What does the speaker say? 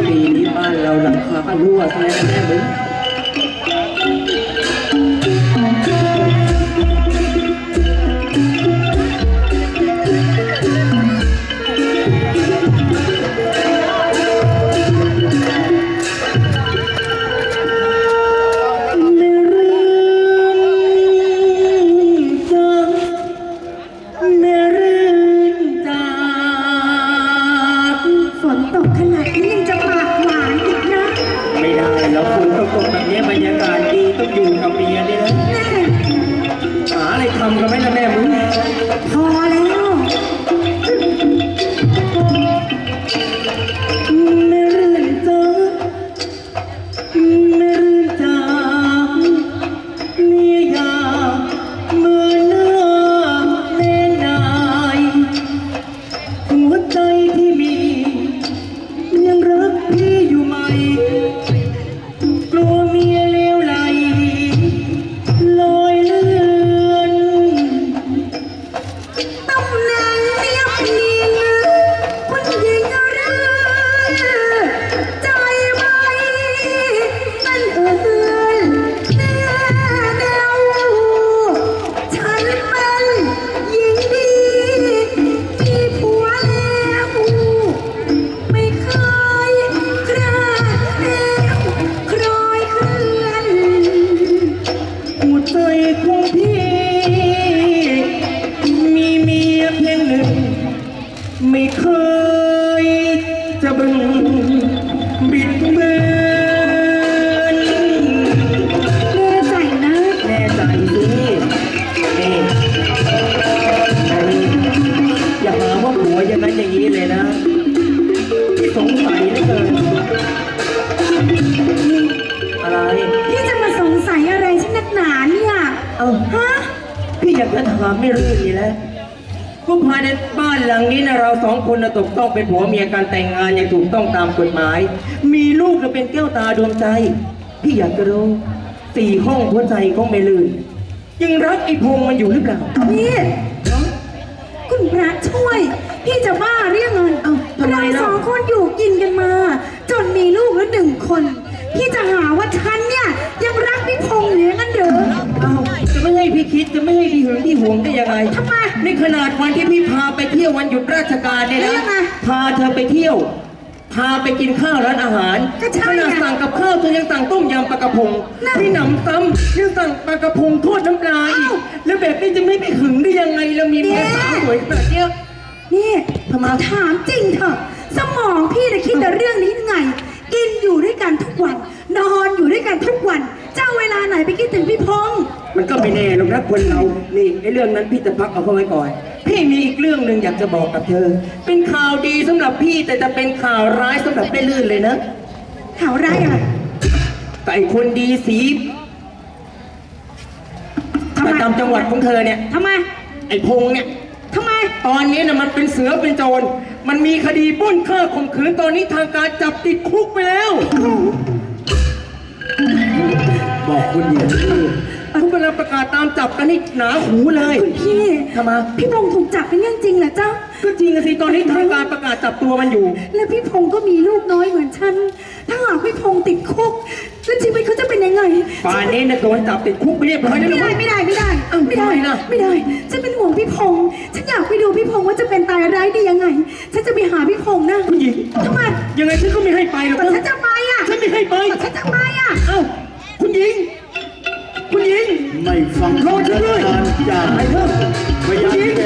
ปีนี้บ้านเราหลังคาก็รั่วซะแล้วแม่บุ๋าฮะพี่อยากจะถามไม่รื่นนี่แหละก็ภายในบ้านหลังนี้นะเราสองคนนะตกต้องเป็นผัวเมียกันแต่งงานอย่างถูกต้องตามกฎหมาย มีลูกจะเป็นแก้วตาดวงใจ พี่อยากจะรู้สี่ห้องหัวใจของไม่ลื่นยังรักไอ้พงษ์มันอยู่หรือเปล่านี่ คุณพระช่วย พี่จะบ้าเรื่องเงิน เอ้าทำไมเราล่ะ สองคนอยู่กินกันมา ห้พี่หึงพี่หวงได้ยังไงทำไมนี่ขนาดวันที่พี่พาไปเที่ยววันหยุดราชการเนี่ยแล้วนะยังไงพาเธอไปเที่ยว พาไปกินข้าวร้านอาหารก็ใช่ขนาดไงสั่งกับข้าวเธอยังสั่งต้มยำปลากระพงนั่นพี่หนำซ้ำยังสั่งปลากระพงทอดน้ำปลาอีกอ้าวแล้วแบบนี้จะไม่ไปหึงได้ยังไงเรามีเมียเนี่ยสาวสวยขนาดเนี้ย นี่ทำไม ถามจริงเถอะสมองพี่น่ะคิดแต่เรื่องนี้ไง กินอยู่ด้วยกันทุกวัน นอนอยู่ด้วยกันทุกวัน เจ้าเวลาไหนไปคิดถึงพี่พงษ์ มันก็ไม่แน่หรอกนะคนเรา นี่ไอ้เรื่องนั้นพี่จะพักเอาเข้าไว้ก่อน พี่มีอีกเรื่องหนึ่งอยากจะบอกกับเธอ เป็นข่าวดีสำหรับพี่แต่จะเป็นข่าวร้ายสำหรับได้ลื่นเลยนะข่าวร้ายอะไรแต่ไอ้คนดีสีทำไมประจำจังหวัดของเธอเนี่ย ทำไมไอ้พงษ์เนี่ย ทำไม ตอนนี้นะมันเป็นเสือเป็นโจร มันมีคดีปล้นฆ่าข่มขืนตอนนี้ทางการจับติดคุกไปแล้ว บอกคุณหญิง เขากำลังประกาศตามจับกันให้หนาหูเลยคุณพี่ทำไมพี่พงษ์ถูกจับเป็นเรื่องจริงเหรอเจ้าก็จริงอะสิตอนนี้ทางการประกาศจับตัวมันอยู่ และพี่พงษ์ก็มีลูกน้อยเหมือนฉัน ถ้าหากพี่พงษ์ติดคุกแล้วชีวิตเขาจะเป็นยังไงป่านนี้นะโดนจับติดคุกไปเรียบร้อยแล้วไม่นะได้เว้ยไม่ได้ไม่ได้เอ้าไม่ได้ทำไมล่ะไม่ได้ ฉันเป็นห่วงพี่พงษ์ฉันอยากไปดูพี่พงษ์ว่าจะเป็นตายร้ายดียังไง ฉันจะไปหาพี่พงษ์นะผู้หญิงทำไมยังไงฉันก็ไม่ให้ไปหรอกแต่นะฉันจะไป ไม่ฟังราจะด้วยจากไม่เลิกพยายามที่จะ